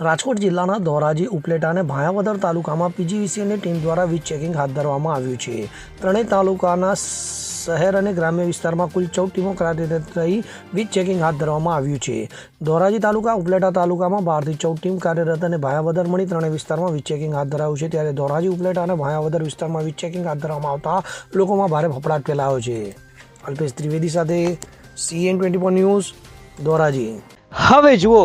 રાજકોટ જિલ્લાના ધોરાજી ઉપલેટા અને ભાયાવદર તાલુકામાં પીજીવીસીની ટીમ દ્વારા વીજ ચેકિંગ હાથ ધરવામાં આવ્યું છે. ત્રણેય તાલુકાના શહેર અને ગ્રામ્ય વિસ્તારમાં કુલ ચૌદ ટીમો કાર્યરત રહી વીજ ચેકિંગ હાથ ધરવામાં આવ્યું છે. ધોરાજી તાલુકા, ઉપલેટા તાલુકામાં બારથી ચૌદ ટીમ કાર્યરત અને ભાયાવદર મળી ત્રણેય વિસ્તારમાં વીજ ચેકિંગ હાથ ધરાયું છે. ત્યારે ધોરાજી, ઉપલેટા અને ભાયાવદર વિસ્તારમાં વીજ ચેકિંગ હાથ ધરવામાં આવતા લોકોમાં ભારે ફફડાટ ફેલાયો છે. અલ્પેશ ત્રિવેદી સાથે સીએન ટ્વેન્ટી ન્યૂઝ ધોરાજી. હવે જુઓ